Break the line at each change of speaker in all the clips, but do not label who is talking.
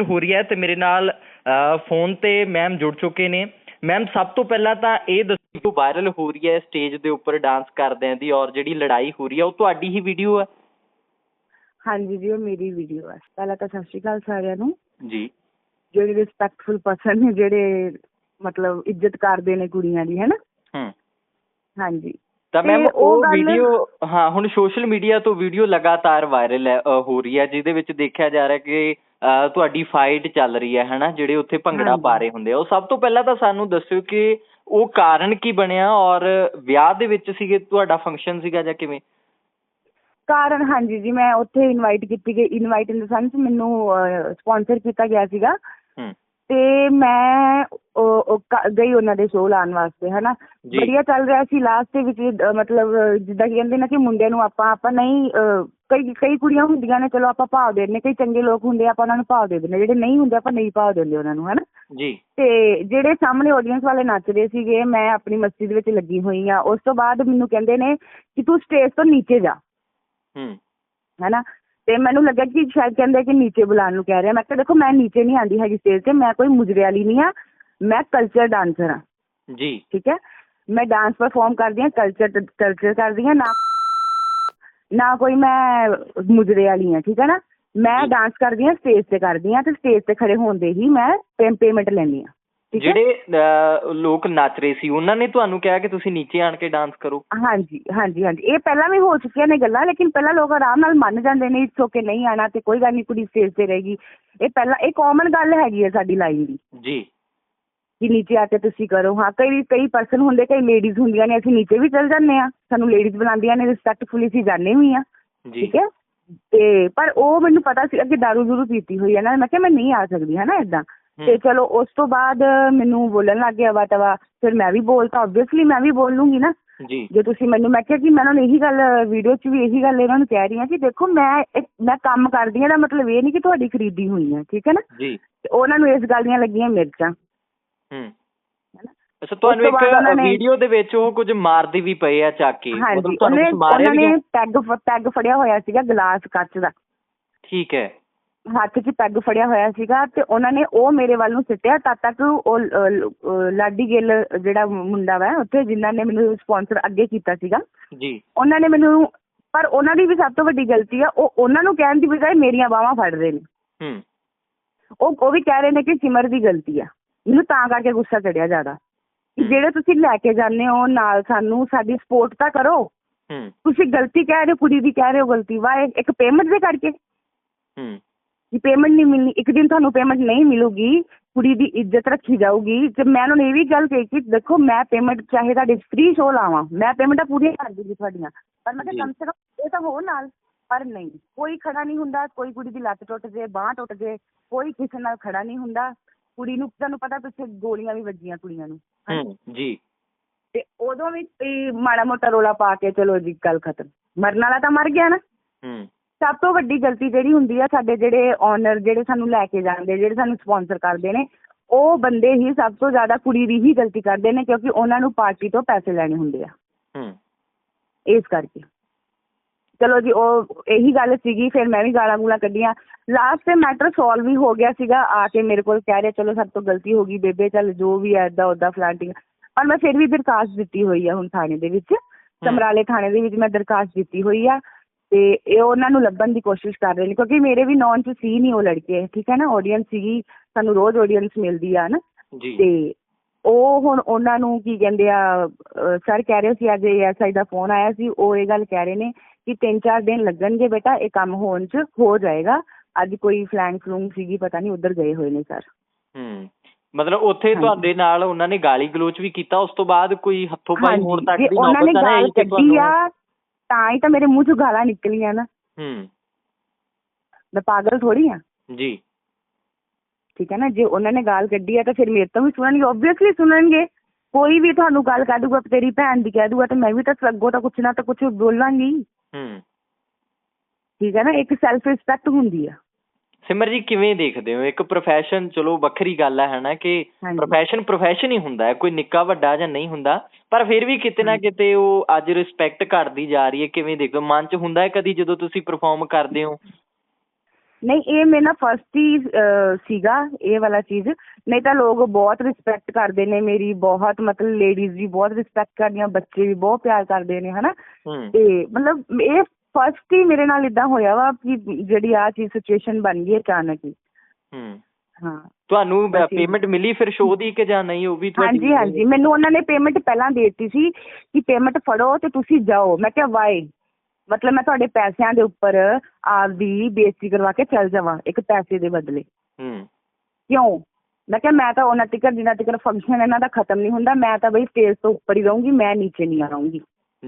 ਹੋ ਰਹੀ ਹੈ ਤੇ ਮੇਰੇ ਨਾਲ ਫੋਨ ਤੇ ਮੈਮ ਜੁੜ ਚੁੱਕੇ ਨੇ। ਮੈਮ ਸਭ ਤੋਂ ਪਹਿਲਾਂ ਤਾਂ ਇਹ ਦੱਸੋ ਕਿ ਵਾਇਰਲ ਹੋ ਰਹੀ ਹੈ ਸਟੇਜ ਦੇ ਉੱਪਰ ਡਾਂਸ ਕਰਦਿਆਂ ਦੀ ਔਰ ਜਿਹੜੀ ਲੜਾਈ ਹੋ ਰਹੀ ਹੈ ਉਹ ਤੁਹਾਡੀ ਹੀ ਵੀਡੀਓ ਹੈ
ਹਾਂਜੀ ਜੀ ਉਹ ਮੇਰੀ ਵੀਡੀਓ ਹੈ ਪਹਿਲਾਂ ਤਾਂ ਸਤਿ ਸ਼੍ਰੀ ਅਕਾਲ ਸਾਰਿਆਂ ਨੂੰ।
ਜੀ।
ਜਿਹੜੇ ਰਿਸਪੈਕਟਫੁਲ ਪਰਸਨ ਨੇ ਜਿਹੜੇ ਮਤਲਬ ਇੱਜ਼ਤ ਕਰਦੇ ਨੇ ਕੁੜੀਆਂ ਦੀ ਹੈ ਨਾ
ਹੂੰ।
ਹਾਂਜੀ।
ਤਾਂ ਮੈਮ
ਉਹ
ਵੀਡੀਓ ਹਾਂ ਹੁਣ ਸੋਸ਼ਲ ਮੀਡੀਆ ਤੋਂ ਵੀਡੀਓ ਲਗਾਤਾਰ ਵਾਇਰਲ ਹੈ ਰਹੀ ਹੈ ਜਿਹਦੇ ਵਿੱਚ ਦੇਖਿਆ ਜਾ ਰਿਹਾ ਕਿ ਤੁਹਾਡੀ ਫਾਈਟ ਚੱਲ ਰਹੀ ਹੈ ਹਨਾ? ਜਿਹੜੇ ਉੱਥੇ ਭੰਗੜਾ। ਪਾ ਰਹੇ ਹੁੰਦੇ ਆ। ਉਹ ਸਭ ਤੋਂ ਪਹਿਲਾਂ ਤਾਂ ਸਾਨੂੰ ਦੱਸਿਓ ਕਿ ਉਹ ਕਾਰਨ ਕੀ ਬਣਿਆ ਔਰ ਵਿਆਹ ਦੇ ਵਿੱਚ ਸੀਗੇ ਤੁਹਾਡਾ ਫੰਕਸ਼ਨ ਸੀਗਾ ਜਾਂ ਕਿਵੇਂ?
ਕਾਰਨ ਹਾਂਜੀ ਜੀ ਮੈਂ ਉੱਥੇ ਇਨਵਾਈਟ ਕੀਤੀ ਗਈ। ਇਨਵਾਈਟ ਇਨ ਦ ਸੈਂਸ ਮੈਨੂੰ ਸਪਾਂਸਰ ਕੀਤਾ ਗਿਆ ਸੀਗਾ। ਤੇ ਮੈਂ ਗਈ ਉਹਨਾਂ ਦੇ ਸ਼ੋਅ ਲਾਉਣ ਵਾਸਤੇ ਹਨਾ। ਵਧੀਆ ਚੱਲ ਰਿਹਾ ਸੀ। ਲਾਸਟ ਦੇ ਵਿੱਚ ਮਤਲਬ ਜਿੱਦਾਂ ਕਿ ਕਹਿੰਦੇ ਨੇ ਕਿ ਮੁੰਡਿਆਂ ਨੂੰ ਆਪਾਂ ਆਪਾਂ ਨਹੀਂ ਕਈ ਕਈ ਕੁੜੀਆਂ ਹੁੰਦੀਆਂ ਨੇ ਚਲੋ ਆਪਾਂ ਭਾਵ ਦੇ ਦਿੰਦੇ ਕਈ ਚੰਗੇ ਲੋਕ ਹੁੰਦੇ ਆ, ਆਪਾਂ ਉਹਨਾਂ ਨੂੰ ਭਾਵ ਦੇ ਦਿੰਦੇ ਜਿਹੜੇ ਨਹੀਂ ਹੁੰਦੇ ਆਪਾਂ ਨਹੀਂ ਭਾਵ ਦਿੰਦੇ ਉਹਨਾਂ ਨੂੰ ਹਨਾ?
ਜੀ।
ਤੇ ਜਿਹੜੇ ਸਾਹਮਣੇ ਆਡੀਅנס ਵਾਲੇ ਨੱਚਦੇ ਸੀਗੇ ਮੈਂ ਆਪਣੀ ਮਸਤੀ ਦੇ ਵਿੱਚ ਲੱਗੀ ਹੋਈ ਆ ਉਸ ਤੋਂ ਬਾਅਦ ਮੈਨੂੰ ਕਹਿੰਦੇ ਨੇ ਕਿ ਤੂੰ ਸਟੇਜ ਤੋਂ ਨੀਚੇ ਜਾ।
ਹੂੰ।
ਹੈਨਾ? ਤੇ ਮੈਨੂੰ ਲੱਗਾ ਕਿ ਸ਼ਾਇਦ ਕਹਿੰਦੇ ਕਿ ਨੀਚੇ ਬੁਲਾਉਣ ਨੂੰ ਕਹਿ ਰਿਹਾ। ਮੈਂ ਕਿਹਾ ਦੇਖੋ ਮੈਂ ਨੀਚੇ ਨਹੀਂ ਆਂਦੀ ਹੈਗੀ ਸਟੇਜ ਤੇ ਮੈਂ ਕੋਈ ਮੁਜਰੇ ਵਾਲੀ ਨਹੀਂ ਆ ਮੈਂ ਕਲਚਰ ਡਾਂਸਰ ਆ
ਜੀ।
ਠੀਕ ਹੈ? ਮੈਂ ਡਾਂਸ ਪਰਫਾਰਮ ਕਰਦੀ ਹਾਂ ਕਲਚਰ ਕਲਚਰ ਕਰਦੀ ਹਾਂ ਨਾ ਨਾ ਕੋਈ ਮੈਂ ਮੁਜਰੇ ਵਾਲੀ ਆ ਠੀਕ ਹੈ ਨਾ? ਮੈਂ। ਡਾਂਸ ਕਰਦੀ ਹਾਂ ਸਟੇਜ ਤੇ ਕਰਦੀ ਹਾਂ ਤੇ ਸਟੇਜ ਤੇ ਖੜੇ ਹੋਣ ਦੇ ਹੀ ਮੈਂ ਪੇਮੈਂਟ ਲੈਂਦੀ ਹੈ
ਜਿਹੜੇ ਲੋਕ ਨੱਚ ਰਹੇ ਸੀ ਉਹਨਾਂ ਨੇ ਤੁਹਾਨੂੰ ਕਿਹਾ ਕਿ ਤੁਸੀਂ ਨੀਚੇ ਆਣ ਕੇ ਡਾਂਸ ਕਰੋ?
ਹਾਂਜੀ ਹਾਂਜੀ ਹਾਂਜੀ। ਇਹ ਪਹਿਲਾਂ ਵੀ ਹੋ ਚੁੱਕੀਆਂ ਨੇ ਗੱਲਾਂ ਲੇਕਿਨ ਪਹਿਲਾਂ ਲੋਕ ਆਰਾਮ ਨਾਲ ਮੰਨ ਜਾਂਦੇ ਨੇ ਇੱਥੋਂ ਕਿ ਨਹੀਂ ਆਣਾ ਤੇ ਕੋਈ ਗੱਲ ਨਹੀਂ ਕੁੜੀ ਸਟੇਜ ਤੇ ਰਹੇਗੀ। ਇਹ ਪਹਿਲਾਂ ਇਹ ਕਾਮਨ ਗੱਲ ਹੈਗੀ ਹੈ ਸਾਡੀ ਲਾਈਨ ਦੀ।
ਜੀ।
ਕਿ ਨੀਚੇ ਆ ਕੇ ਤੁਸੀਂ ਕਰੋ। ਹਾਂ ਕਈ ਕਈ ਪਰਸਨ ਹੁੰਦੇ ਕਈ ਲੇਡੀਜ਼ ਹੁੰਦੀਆਂ ਨੇ ਅਸੀਂ ਨੀਚੇ ਵੀ ਚਲ ਜਾਂਦੇ ਆ ਸਾਨੂੰ ਲੇਡੀਜ਼ ਬੁਲਾਉਂਦੀਆਂ ਨੇ ਰਿਸਪੈਕਟਫੁਲੀ ਅਸੀਂ ਜਾਂਦੇ ਵੀ ਆ ਠੀਕ ਹੈ? ਤੇ ਪਰ ਉਹ ਮੈਨੂੰ ਪਤਾ ਸੀ ਕਿ ਦਾਰੂ ਜ਼ਰੂਰ ਪੀਤੀ ਹੋਈ ਹੈ ਨਾ ਮੈਂ ਕਿਹਾ ਮੈਂ ਨਹੀਂ ਆ ਸਕਦੀ ਹੈ ਨਾ ਇਦਾਂ। ਤੇ ਚਲੋ ਉਸ ਤੋਂ ਬਾਅਦ ਮੈਨੂੰ ਬੋਲਣ ਲੱਗ ਗਿਆ ਵਾ ਤਵਾ ਫਿਰ ਮੈਂ ਵੀ ਬੋਲਤਾ ਆਬਵੀਅਸਲੀ ਮੈਂ ਵੀ ਬੋਲ ਲੂੰਗੀ ਨਾ।
ਜੀ।
ਜੇ ਤੁਸੀਂ ਮੈਨੂੰ ਮੈਂ ਕਿਹਾ ਕਿ ਮੈਂ ਉਹਨਾਂ ਨੂੰ ਇਹੀ ਗੱਲ ਵੀਡੀਓ 'ਚ ਵੀ ਇਹੀ ਗੱਲ ਇਹਨਾਂ ਨੂੰ ਕਹਿ ਰਹੀ ਹਾਂ ਕਿ ਦੇਖੋ ਮੈਂ ਮੈਂ ਕੰਮ ਕਰਦੀ ਹਾਂ ਦਾ ਮਤਲਬ ਇਹ ਨਹੀਂ ਕਿ ਤੁਹਾਡੀ ਖਰੀਦੀ ਹੋਈ ਹੈ ਠੀਕ ਹੈ ਨਾ?
ਜੀ।
ਉਹਨਾਂ ਨੂੰ ਇਸ ਗੱਲ ਦੀਆਂ ਲੱਗੀਆਂ ਮਿਰਚਾਂ।
ਹੂੰ। ਅੱਛਾ ਤੁਹਾਨੂੰ ਇੱਕ ਵੀਡੀਓ ਦੇ ਵਿੱਚ ਉਹ ਕੁਝ ਮਾਰਦੇ ਵੀ ਪਏ ਆ ਚੱਕ। ਕੇ
ਹਾਂਜੀ
ਮਤਲਬ ਤੁਹਾਨੂੰ
ਉਹਨੇ
ਕੁਝ ਮਾਰਿਆ
ਉਹਨਾਂ
ਵੀ
ਨੇ
ਹੈ?
ਪੈਗ ਫ- ਪੈਗ ਫੜਿਆ ਹੋਇਆ ਸੀਗਾ ਗਲਾਸ ਕੱਚ ਦਾ।
ਠੀਕ ਹੈ।
ਹੱਥ 'ਚ ਪੈਗ ਫੜਿਆ ਹੋਇਆ ਸੀਗਾ ਤੇ ਉਹਨਾਂ ਨੇ ਉਹ ਮੇਰੇ ਵੱਲ ਨੂੰ ਸਿੱਟਿਆ ਤਦ ਤੱਕ ਉਹ ਲਾਡੀ ਗਿੱਲ ਜਿਹੜਾ ਮੁੰਡਾ ਵਾ ਉੱਥੇ ਜਿਨ੍ਹਾਂ ਨੇ ਮੈਨੂੰ ਸਪਾਂਸਰ ਅੱਗੇ ਕੀਤਾ ਸੀਗਾ
ਜੀ।
ਉਹਨਾਂ ਨੇ ਮੈਨੂੰ ਪਰ ਉਹਨਾਂ ਦੀ ਵੀ ਸਭ ਤੋਂ ਵੱਡੀ ਗਲਤੀ ਆ ਉਹ ਉਹਨਾਂ ਨੂੰ ਕਹਿਣ ਦੀ ਬਜਾਏ ਮੇਰੀਆਂ ਬਾਹਾਂ ਫੜ ਰਹੇ ਨੇ।
ਹੂੰ।
ਉਹ ਉਹ ਵੀ ਕਹਿ ਰਹੇ ਨੇ ਕਿ ਸਿਮਰ ਦੀ ਗਲਤੀ ਆ। ਮੈਨੂੰ ਤਾਂ ਕਰਕੇ ਗੁੱਸਾ ਚੜਿਆ ਜ਼ਿਆਦਾ। ਜਿਹੜੇ ਤੁਸੀਂ ਲੈ ਕੇ ਜਾਂਦੇ ਹੋ ਨਾਲ ਸਾਨੂੰ ਸਾਡੀ ਸਪੋਰਟ ਤਾਂ ਕਰੋ।
ਹੂੰ।
ਤੁਸੀਂ ਗਲਤੀ ਕਹਿ ਰਹੇ ਹੋ ਕੁੜੀ ਦੀ ਕਹਿ ਰਹੇ ਹੋ ਗਲਤੀ। ਵਾਏ ਇੱਕ ਪੇਮੈਂਟ ਦੇ ਕਰਕੇ।
ਹੂੰ।
ਕਿ ਪੇਮੈਂਟ ਨਹੀਂ ਮਿਲਣੀ ਇੱਕ ਦਿਨ ਤੁਹਾਨੂੰ ਪੇਮੈਂਟ ਨਹੀਂ ਮਿਲੂਗੀ ਕੁੜੀ ਦੀ ਇੱਜ਼ਤ ਰੱਖੀ ਜਾਊਗੀ। ਤੇ ਮੈਂ ਉਹਨਾਂ ਨੂੰ ਇਹ ਵੀ ਗੱਲ ਕਹੀ ਕਿ ਦੇਖੋ ਮੈਂ ਪੇਮੈਂਟ ਚਾਹੇ ਤੁਹਾਡੇ ਫ੍ਰੀ ਸ਼ੋ ਲਾਵਾਂ ਮੈਂ ਪੇਮੈਂਟਾਂ ਪੂਰੀਆਂ ਕਰ ਦੂੰਗੀ ਤੁਹਾਡੀਆਂ। ਪਰ ਮੈਂ
ਜੀ।
ਕਿਹਾ ਕਮ ਸੇ ਕਮ ਇਹ ਤਾਂ ਹੋ ਨਾਲ ਪਰ ਨਹੀਂ। ਕੋਈ ਖੜਾ ਨਹੀਂ ਹੁੰਦਾ ਕੋਈ ਕੁੜੀ ਦੀ ਲੱਤ ਟੁੱਟ ਜੇ ਬਾਹ ਟੁੱਟ ਜੇ ਕੋਈ ਕਿਸੇ ਨਾਲ ਖੜਾ ਨਹੀਂ ਹੁੰਦਾ। ਕੁੜੀ ਨੂੰ ਤੁਹਾਨੂੰ ਪਤਾ ਪਿੱਛੇ ਗੋਲੀਆਂ ਵੀ ਵੱਜੀਆਂ ਕੁੜੀਆਂ ਨੂੰ
ਹੂੰ ਜੀ।
ਤੇ ਉਦੋਂ ਵੀ ਇਹ ਮਾੜਾ ਮੋਟਾ ਰੋਲਾ ਪਾ ਕੇ ਚਲੋ ਜੀ ਗੱਲ ਖਤਮ। ਮਰਨ ਵਾਲਾ ਤਾਂ ਮਰ ਗਿਆ ਨਾ।
ਹੂੰ।
ਸਭ ਤੋਂ ਵੱਡੀ ਗਲਤੀ ਜਿਹੜੀ ਹੁੰਦੀ ਆ ਸਾਡੇ ਜਿਹੜੇ ਓਨਰ ਜਿਹੜੇ ਸਾਨੂੰ ਲੈ ਕੇ ਜਾਂਦੇ ਜਿਹੜੇ ਸਾਨੂੰ ਸਪਾਂਸਰ ਕਰਦੇ ਨੇ ਉਹ ਬੰਦੇ ਹੀ ਸਭ ਤੋਂ ਜ਼ਿਆਦਾ ਕੁੜੀ ਦੀ ਹੀ ਗਲਤੀ ਕਰਦੇ ਨੇ ਕਿਉਂਕਿ ਉਹਨਾਂ ਨੂੰ ਪਾਰਟੀ ਤੋਂ ਪੈਸੇ ਲੈਣੇ ਹੁੰਦੇ ਆ।
ਹੂੰ।
ਇਸ ਕਰਕੇ। ਚਲੋ ਜੀ ਉਹ ਇਹੀ ਗੱਲ ਸੀਗੀ ਫਿਰ ਮੈਂ ਵੀ ਗਾਲਾਂ ਗੂਲਾਂ ਕੱਢੀਆਂ। ਲਾਸਟ ਤੇ ਮੈਟਰ ਸੋਲਵ ਵੀ ਹੋ ਗਿਆ ਸੀਗਾ ਆ ਕੇ ਮੇਰੇ ਕੋਲ ਕਹਿ ਰਿਹਾ ਚਲੋ ਸਾਡੇ ਤੋਂ ਗਲਤੀ ਹੋ ਗਈ ਬੇਬੇ ਚੱਲ ਜੋ ਵੀ ਐ ਇਦਾਂ ਉਦਾਂ ਫਲਾਂਟਿੰਗ ਪਰ ਮੈਂ ਫਿਰ ਵੀ ਦਰਖਾਸਤ ਦਿੱਤੀ ਹੋਈ ਆ ਹੁਣ ਥਾਣੇ ਦੇ ਵਿੱਚ। ਸਮਰਾਲੇ ਥਾਣੇ ਦੇ ਵਿੱਚ ਮੈਂ ਦਰਖਾਸਤ ਦਿੱਤੀ ਹੋਈ ਆ ਤੇ ਇਹ ਉਹਨਾਂ ਨੂੰ ਲੱਭਣ ਦੀ ਕੋਸ਼ਿਸ਼ ਕਰ ਰਹੇ ਨੇ ਕਿਉਂਕਿ ਮੇਰੇ ਵੀ ਨੌਨ ਚ ਸੀ ਨਹੀਂ ਉਹ ਲੜਕੇ ਠੀਕ ਹੈ ਨਾ? ਆਡੀਅנס ਸੀਗੀ ਸਾਨੂੰ ਰੋਜ਼ ਆਡੀਅנס ਮਿਲਦੀ ਆ ਨਾ ਤੇ ਉਹ ਹੁਣ ਉਹਨਾਂ ਨੂੰ ਕੀ ਕਹਿੰਦੇ ਆ ਸਰ ਕਹਿ ਰਹੇ ਸੀ ਅੱਜ ਐਸਆਈ ਦਾ ਫੋਨ ਆਇਆ ਸੀ ਉਹ ਇਹ ਗੱਲ ਕਹਿ ਰਹੇ ਨੇ ਕਿ ਤਿੰਨ ਚਾਰ ਦਿਨ ਲੱਗਣਗੇ ਬੇਟਾ ਇਹ ਕੰਮ ਹੋਣ ਚ ਹੋ ਜਾਏਗਾ। ਅੱਜ ਕੋਈ ਫਲੈਂਗ ਫਲੂੰਗ ਸੀਗੀ ਪਤਾ ਨਹੀਂ ਉਧਰ ਗਏ ਹੋਏ ਨੇ ਸਰ
ਹੂੰ ਮਤਲਬ ਉੱਥੇ। ਤੁਹਾਡੇ ਨਾਲ ਉਹਨਾਂ ਨੇ ਗਾਲੀ ਗਲੋਚ ਵੀ ਕੀਤਾ ਉਸ ਤੋਂ ਬਾਅਦ ਕੋਈ ਹੱਥੋਂ ਪਾਈ ਹੋਣ ਤੱਕ ਦੀ
ਉਹਨਾਂ ਨੇ
ਨੌਬਤ ਨਹੀਂ ਕਿ
ਕੱਢੀ ਆ ਤਾਂ ਹੀ ਤਾਂ ਮੇਰੇ ਮੂੰਹ ਚੋਂ ਗਾਲਾਂ ਨਿਕਲੀਆਂ ਨਾ।
ਹੂੰ।
ਮੈਂ ਪਾਗਲ ਥੋੜੀ ਆ।
ਜੀ।
ਠੀਕ ਹੈ ਨਾ ਜੇ ਉਹਨਾਂ ਨੇ ਗਾਲ ਕੱਢੀ ਆ ਤਾਂ ਫਿਰ ਮੇਰੇ ਤੋਂ ਵੀ ਸੁਣਨਗੇ ਓਬਵੀਅਸਲੀ ਸੁਣਨਗੇ। ਕੋਈ ਵੀ ਤੁਹਾਨੂੰ ਗੱਲ ਕਹਿ ਦੂਗਾ ਤੇਰੀ ਭੈਣ ਦੀ ਕਹਿ ਦੂਗਾ ਤੇ ਮੈਂ ਵੀ ਤਾਂ ਅੱਗੋਂ ਤਾਂ ਕੁਛ ਨਾ ਤਾਂ ਕੁਛ ਬੋਲਾਂਗੀ।
ਹੂੰ।
ਠੀਕ ਹੈ ਨਾ ਇੱਕ ਸੈਲਫ ਰਿਸਪੈਕਟ ਹੁੰਦੀ ਆ।
ਸਿਮਰ ਜੀ ਕਿਵੇਂ ਦੇਖਦੇ ਹੋ? ਇੱਕ ਪ੍ਰੋਫੈਸ਼ਨ ਚਲੋ ਵੱਖਰੀ ਗੱਲ ਹੈ ਹਨਾ ਕਿ। ਪ੍ਰੋਫੈਸ਼ਨ ਪ੍ਰੋਫੈਸ਼ਨ ਹੀ ਹੁੰਦਾ ਹੈ ਕੋਈ ਨਿੱਕਾ ਵੱਡਾ ਜਾਂ ਨਹੀਂ ਹੁੰਦਾ ਪਰ ਫਿਰ ਵੀ ਕਿਤੇ ਨਾ ਕਿਤੇ ਉਹ ਅੱਜ ਰਿਸਪੈਕਟ ਘਟਦੀ ਜਾ ਰਹੀ ਹੈ ਕਿਵੇਂ ਦੇਖਦੇ ਹੋ? ਮਨ 'ਚ ਹੁੰਦਾ ਹੈ ਕਦੀ ਜਦੋਂ ਤੁਸੀਂ ਪਰਫਾਰਮ ਕਰਦੇ ਹੋ?
ਨਹੀਂ ਇਹ ਮੇਰੇ ਫਸਟ ਹੀ ਸੀਗਾ ਇਹ ਵਾਲਾ ਚੀਜ਼। ਨਹੀਂ ਤਾਂ ਲੋਕ ਬਹੁਤ ਰਿਸਪੈਕਟ ਕਰਦੇ ਨੇ ਮੇਰੀ ਬਹੁਤ ਮਤਲਬ ਲੇਡੀਜ਼ ਵੀ ਬਹੁਤ ਰਿਸਪੈਕਟ ਕਰਦੀਆਂ ਬੱਚੇ ਵੀ ਬਹੁਤ ਪਿਆਰ ਕਰਦੇ ਨੇ ਹਨਾ? ਤੇ ਮਤਲਬ ਇਹ ਫਸਟ ਹੀ ਮੇਰੇ ਨਾਲ ਇਦਾਂ ਹੋਇਆ ਵਾ ਕਿ ਜਿਹੜੀ ਆ ਚੀਜ਼ ਸਿਚੁਏਸ਼ਨ ਬਣ ਗਈ ਅਚਾਨਕ ਹੀ।
ਹੂੰ।
ਹਾਂ।
ਤੁਹਾਨੂੰ ਪੇਮੈਂਟ ਮਿਲੀ ਫਿਰ ਸ਼ੋਅ ਦੀ ਕਿ ਜਾਂ ਨਹੀਂ ਉਹ ਵੀ ਤੁਹਾਡੀ
ਹਾਂਜੀ ਹਾਂਜੀ। ਮੈਨੂੰ ਉਹਨਾਂ ਨੇ ਪੇਮੈਂਟ ਪਹਿਲਾਂ ਦੇ ਦਿੱਤੀ ਸੀ ਕਿ ਪੇਮੈਂਟ ਫੜੋ ਤੇ ਤੁਸੀਂ ਜਾਓ। ਮੈਂ ਕਿਹਾ ਵਾਈ ਮਤਲਬ ਮੈਂ ਤੁਹਾਡੇ ਪੈਸਿਆਂ ਦੇ ਉੱਪਰ ਆਪਦੀ ਬੇਇੱਜ਼ਤੀ ਕਰਵਾ ਕੇ ਚੱਲ ਜਾਵਾਂ ਇੱਕ ਪੈਸੇ ਦੇ ਬਦਲੇ।
ਹੂੰ।
ਕਿਉਂ? ਮੈਂ ਕਿਹਾ ਮੈਂ ਤਾਂ ਉਹਨਾਂ ਤੱਕ ਜਿੰਨਾ ਤੱਕ ਫੰਕਸ਼ਨ ਇਹਨਾਂ ਦਾ ਖਤਮ ਨਹੀਂ ਹੁੰਦਾ ਮੈਂ ਤਾਂ ਬਈ ਸਟੇਜ ਤੋਂ ਉੱਪਰ ਹੀ ਰਹੂੰਗੀ ਮੈਂ ਨੀਚੇ ਨਹੀਂ ਆਉਂਗੀ।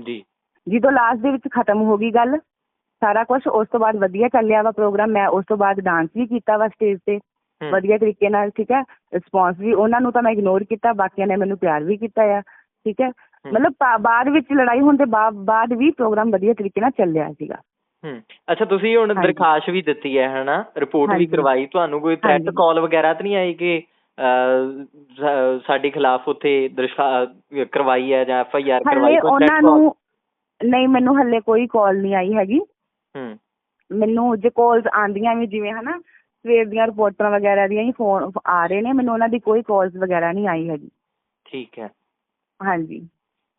ਜੀ।
ਜਦੋਂ ਲਾਸਟ ਦੇ ਵਿੱਚ ਖਤਮ ਹੋ ਗਈ ਗੱਲ ਸਾਰਾ ਕੁਝ ਉਸ ਤੋਂ ਬਾਅਦ ਵਧੀਆ ਚੱਲਿਆ ਵਾ ਪ੍ਰੋਗਰਾਮ ਮੈਂ ਉਸ ਤੋਂ ਬਾਅਦ ਡਾਂਸ ਵੀ ਕੀਤਾ ਵਾ ਸਟੇਜ ਤੇ ਵਧੀਆ ਤਰੀਕੇ ਨਾਲ ਠੀਕ ਹੈ ਰਿਸਪੌਂਸ ਵੀ ਉਹਨਾਂ ਨੂੰ ਤਾਂ ਮੈਂ ਇਗਨੋਰ ਕੀਤਾ ਬਾਕੀਆਂ ਨੇ ਮੈਨੂੰ ਪਿਆਰ ਵੀ ਕੀਤਾ ਆ ਠੀਕ ਹੈ ਮਤਲਬ ਬਾਅਦ ਵਿੱਚ ਲੜਾਈ ਹੋਣ ਦੇ ਬਾਅਦ ਵੀ ਪ੍ਰੋਗਰਾਮ ਵਧੀਆ ਤਰੀਕੇ ਨਾਲ ਚੱਲਿਆ ਸੀਗਾ
ਹੂੰ ਅੱਛਾ ਤੁਸੀਂ ਹੁਣ। ਦਰਖਾਸ਼ ਵੀ ਦਿੱਤੀ ਹੈ ਹਨਾ ਰਿਪੋਰਟ ਵੀ। ਕਰਵਾਈ ਤੁਹਾਨੂੰ ਕੋਈ ਥ੍ਰੈਟ। ਕਾਲ ਵਗੈਰਾ ਤਾਂ ਨਹੀਂ ਆਈ ਕਿ ਸਾਡੇ ਖਿਲਾਫ ਉੱਥੇ ਦਰਖਾ- ਕਰਵਾਈ ਹੈ ਜਾਂ ਐਫ ਆਈ ਆਰ ਕਰਵਾਈ ਕੋਈ
ਉਹਨਾਂ? ਨੂੰ ਨਹੀਂ ਮੈਨੂੰ ਹੱਲੇ ਕੋਈ ਕਾਲ ਨਹੀਂ ਆਈ ਹੈਗੀ।
ਹੂੰ।
ਮੈਨੂੰ ਜੇ ਕਾਲਸ ਆਂਦੀਆਂ ਵੀ ਜਿਵੇਂ ਹਨਾ ਸਵੇਰ ਦੀਆਂ ਰਿਪੋਰਟਾਂ ਵਗੈਰਾ ਦੀਆਂ ਹੀ ਫੋਨ ਆ ਰਹੇ ਨੇ ਮੈਨੂੰ ਉਹਨਾਂ ਦੀ ਕੋਈ ਕਾਲਸ ਵਗੈਰਾ ਨਹੀਂ ਆਈ ਹੈਗੀ।
ਠੀਕ ਹੈ।
ਹਾਂਜੀ।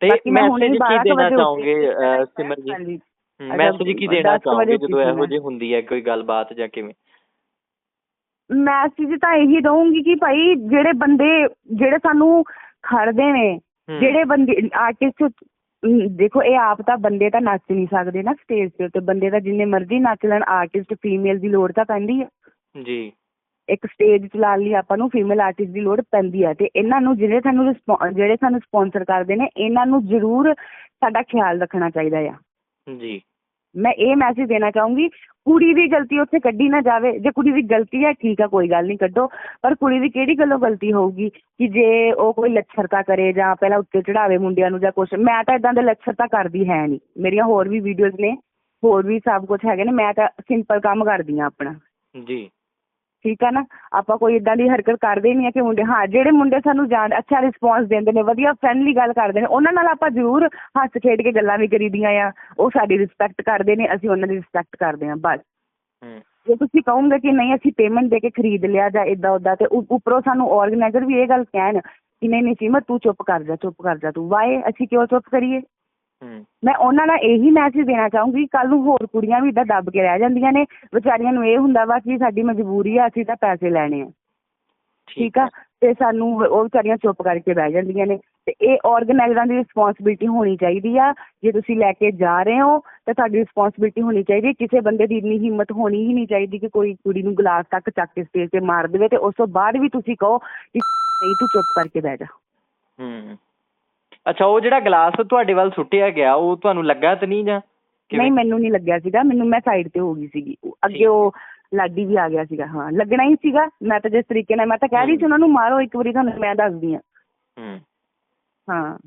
ਤੇ ਮੈਸੇਜ ਕੀ
12 ਕੁ
ਦੇਣਾ ਚਾਹੋਗੇ ਸਿਮਰ ਜੀ ਮੈਸੇਜ ਕੀ ਦੇਣਾ
10 ਕੁ
ਚਾਹੋਗੇ ਜਦੋਂ ਇਹੋ। ਜਿਹੀ ਹੁੰਦੀ ਹੈ ਕੋਈ ਗੱਲਬਾਤ ਜਾਂ ਕਿਵੇਂ?
ਮੈਸੇਜ ਤਾਂ ਇਹੀ ਦਊਂਗੀ ਕਿ ਭਾਈ ਜਿਹੜੇ ਬੰਦੇ ਜਿਹੜੇ ਸਾਨੂੰ ਖੜਦੇ ਨੇ ਜਿਹੜੇ ਬੰਦੇ ਆਰਟਿਸਟ ਦੇਖੋ ਇਹ ਆਪ ਤਾਂ ਬੰਦੇ ਤਾਂ ਨੱਚ ਨਹੀਂ ਸਕਦੇ ਨਾ ਸਟੇਜ ਤੇ ਤੇ ਬੰਦੇ ਤਾਂ ਜਿੰਨੇ ਮਰਜ਼ੀ ਨੱਚ ਲੈਣ ਆਰਟਿਸਟ ਫੀਮੇਲ ਦੀ ਲੋੜ ਤਾਂ ਪੈਂਦੀ ਹੈ
ਜੀ।
ਇੱਕ ਸਟੇਜ ਚਲਾਉਣ ਲਈ ਆਪਾਂ ਨੂੰ ਫੀਮੇਲ ਆਰਟਿਸਟ ਦੀ ਲੋੜ ਪੈਂਦੀ ਹੈ ਤੇ ਇਹਨਾਂ ਨੂੰ ਜਿਹੜੇ ਸਾਨੂੰ ਜਿਹੜੇ ਸਾਨੂੰ ਸਪਾਂਸਰ ਕਰਦੇ ਨੇ ਇਹਨਾਂ ਨੂੰ ਜ਼ਰੂਰ ਸਾਡਾ ਖਿਆਲ ਰੱਖਣਾ ਚਾਹੀਦਾ ਆ।
ਜੀ।
ਮੈਂ ਇਹ ਮੈਸੇਜ ਦੇਣਾ ਚਾਹੂੰਗੀ, ਕੁੜੀ ਦੀ ਗਲਤੀ ਉੱਥੇ ਕੱਢੀ ਨਾ ਜਾਵੇ। ਜੇ ਕੁੜੀ ਦੀ ਗਲਤੀ ਹੈ, ਠੀਕ ਆ ਕੋਈ ਗੱਲ ਨਹੀਂ, ਕੱਢੋ। ਪਰ ਕੁੜੀ ਦੀ ਕਿਹੜੀ ਗੱਲੋਂ ਗਲਤੀ ਹੋਊਗੀ? ਕਿ ਜੇ ਉਹ ਕੋਈ ਲੱਛਰਤਾ ਕਰੇ ਜਾਂ ਪਹਿਲਾਂ ਉੱਤੇ ਚੜਾਵੇ ਮੁੰਡਿਆਂ ਨੂੰ ਜਾਂ ਕੁਛ। ਮੈਂ ਤਾਂ ਇਦਾਂ ਦੇ ਲੱਛਰਤਾ ਕਰਦੀ ਹੈ ਨਹੀਂ। ਮੇਰੀਆਂ ਹੋਰ ਵੀ ਵੀਡੀਓਜ਼ ਨੇ, ਹੋਰ ਵੀ ਸਭ ਕੁਝ ਹੈਗੇ ਨੇ। ਮੈਂ ਤਾਂ ਸਿੰਪਲ ਕੰਮ ਕਰਦੀ ਆ ਆਪਣਾ।
ਜੀ।
ਠੀਕ ਆ ਨਾ? ਆਪਾਂ ਕੋਈ ਇਦਾਂ ਦੀ ਹਰਕਤ ਕਰਦੇ ਨਹੀਂ ਆ ਕਿ ਮੁੰਡੇ ਹਾਂ ਜਿਹੜੇ ਮੁੰਡੇ ਸਾਨੂੰ ਜਾਣ ਅੱਛਾ ਰਿਸਪੌਂਸ ਦਿੰਦੇ ਨੇ ਵਧੀਆ ਫਰੈਂਡਲੀ ਗੱਲ ਕਰਦੇ ਨੇ ਉਹਨਾਂ ਨਾਲ ਆਪਾਂ ਜ਼ਰੂਰ ਹੱਸ ਖੇਡ ਕੇ ਗੱਲਾਂ ਵੀ ਕਰੀਦੀਆਂ ਆ। ਉਹ ਸਾਡੀ ਰਿਸਪੈਕਟ ਕਰਦੇ ਨੇ ਅਸੀਂ ਉਹਨਾਂ ਦੀ ਰਿਸਪੈਕਟ ਕਰਦੇ ਆ ਬਸ। ਜੇ ਤੁਸੀਂ ਕਹੋਗੇ ਕਿ ਨਹੀਂ ਅਸੀਂ ਪੇਮੈਂਟ ਦੇ ਕੇ ਖਰੀਦ ਲਿਆ ਜਾਂ ਇਦਾਂ ਉਦਾਂ ਤੇ ਉੱਪਰੋਂ ਸਾਨੂੰ ਆਰਗੇਨਾਈਜ਼ਰ ਵੀ ਇਹ ਗੱਲ ਕਹਿਣ ਕਿ ਨਹੀਂ ਨਹੀਂ ਸੀਮਤ ਤੂੰ ਚੁੱਪ ਕਰ ਜਾ ਚੁੱਪ ਕਰ ਜਾ ਤੂੰ ਵਾਏ ਅਸੀਂ ਕਿਉਂ ਚੁੱਪ ਕਰੀਏ? ਮੈਂ ਉਹਨਾਂ ਨਾਲ ਇਹੀ ਮੈਸੇਜ ਦੇਣਾ ਚਾਹੂੰਗੀ ਕੱਲ ਨੂੰ ਹੋਰ ਕੁੜੀਆਂ ਵੀ ਇਦਾਂ ਦੱਬ ਕੇ ਰਹਿ ਜਾਂਦੀਆਂ ਨੇ ਵਿਚਾਰੀਆਂ ਨੂੰ ਇਹ ਹੁੰਦਾ ਵਾ ਕਿ ਸਾਡੀ ਮਜਬੂਰੀ ਆ ਅਸੀਂ ਤਾਂ ਪੈਸੇ ਲੈਣੇ ਆ। ਠੀਕ ਆ? ਤੇ ਸਾਨੂੰ ਉਹ ਵਿਚਾਰੀਆਂ ਚੁੱਪ ਕਰਕੇ ਬਹਿ ਜਾਂਦੀਆਂ ਨੇ। ਤੇ ਇਹ ਆਰਗੇਨਾਈਜ਼ਰਾਂ ਦੀ ਰਿਸਪੌਂਸਿਬਿਲਟੀ ਹੋਣੀ ਚਾਹੀਦੀ ਆ। ਜੇ ਤੁਸੀਂ ਲੈ ਕੇ ਜਾ ਰਹੇ ਹੋ ਤਾਂ ਤੁਹਾਡੀ ਰਿਸਪੌਂਸਿਬਿਲਟੀ ਹੋਣੀ ਚਾਹੀਦੀ। ਕਿਸੇ ਬੰਦੇ ਦੀ ਇੰਨੀ ਹਿੰਮਤ ਹੋਣੀ ਹੀ ਨਹੀਂ ਚਾਹੀਦੀ ਕਿ ਕੋਈ ਕੁੜੀ ਨੂੰ ਗਲਾਸ ਤੱਕ ਚੱਕ ਕੇ ਸਟੇਜ ਤੇ ਮਾਰ ਦੇਵੇ ਤੇ ਉਸ ਤੋਂ ਬਾਅਦ ਵੀ ਤੁਸੀਂ ਕਹੋ ਕਿ ਨਹੀਂ ਤੂੰ ਚੁੱਪ ਕਰਕੇ ਬਹਿ ਜਾ।
ਹੂੰ। ਅੱਛਾ ਉਹ ਜਿਹੜਾ ਗਲਾਸ ਤੁਹਾਡੇ ਵੱਲ ਸੁੱਟਿਆ ਗਿਆ ਉਹ ਤੁਹਾਨੂੰ ਲੱਗਾ ਤਾਂ ਨਹੀਂ ਜਾਂ?
ਨਹੀਂ ਮੈਨੂੰ ਨਹੀਂ ਲੱਗਿਆ ਸੀਗਾ ਮੈਨੂੰ ਮੈਂ ਸਾਈਡ ਤੇ ਹੋ ਗਈ ਸੀਗੀ। ਅੱਗੇ ਉਹ ਲਾਡੀ ਵੀ ਆ ਗਿਆ ਸੀਗਾ ਹਾਂ ਲੱਗਣਾ ਹੀ ਸੀਗਾ ਮੈਂ ਤਾਂ ਜਿਸ ਤਰੀਕੇ ਨਾਲ ਮੈਂ ਤਾਂ ਕਹਿ ਰਹੀ ਸੀ। ਉਹਨਾਂ ਨੂੰ ਮਾਰੋ ਇੱਕ ਵਾਰੀ ਤੁਹਾਨੂੰ ਮੈਂ ਦੱਸਦੀ
ਹੂੰ।
ਹਾਂ।